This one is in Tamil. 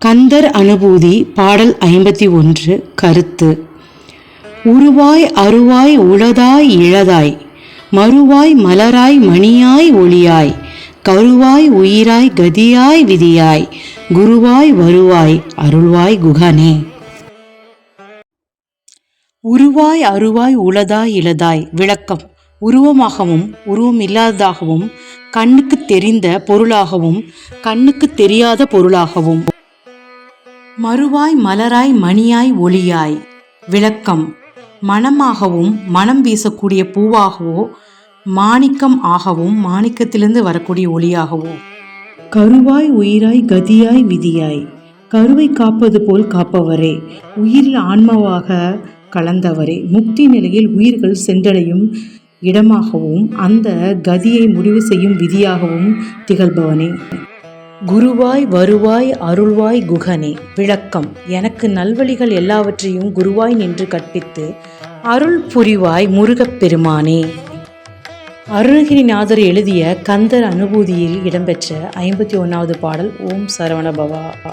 கந்தர் அனுபூதி பாடல் ஐம்பத்தி ஒன்று கருத்து. உருவாய் அருவாய் உளதாய் இழதாய் மறுவாய் மலராய் மணியாய் ஒளியாய் கருவாய் உயிராய் கதியாய் விதியாய் குருவாய் வருவாய் அருள்வாய் குகனே. உருவாய் அருவாய் உளதாய் இளதாய் விளக்கம். உருவமாகவும் உருவம் இல்லாததாகவும் கண்ணுக்கு தெரிந்த பொருளாகவும் கண்ணுக்கு தெரியாத பொருளாகவும். மறுவாய் மலராய் மணியாய் ஒளியாய். விளக்கம். மணமாகவும் மனம் வீசக்கூடிய பூவாகவோ மாணிக்கம் ஆகவும் மாணிக்கத்திலிருந்து வரக்கூடிய ஒளியாகவோ. கருவாய் உயிராய் கதியாய் விதியாய். கருவை காப்பது போல் காப்பவரே உயிரில் ஆன்மாவாக கலந்தவரே. முக்தி நிலையில் உயிர்கள் சென்றடையும் இடமாகவும் அந்த கதியை முடிவு செய்யும் விதியாகவும் திகழ்பவனே. குருவாய் வருவாய் அருள்வாய் குகனே. விளக்கம். எனக்கு நல்வழிகள் எல்லாவற்றையும் குருவாய் நின்று கற்பித்து அருள் புரிவாய் முருகப் பெருமானே. அருணகிரிநாதர் எழுதிய கந்தர் அனுபூதியில் இடம்பெற்ற ஐம்பத்தி ஒன்றாவது பாடல் ஓம் சரவணபவா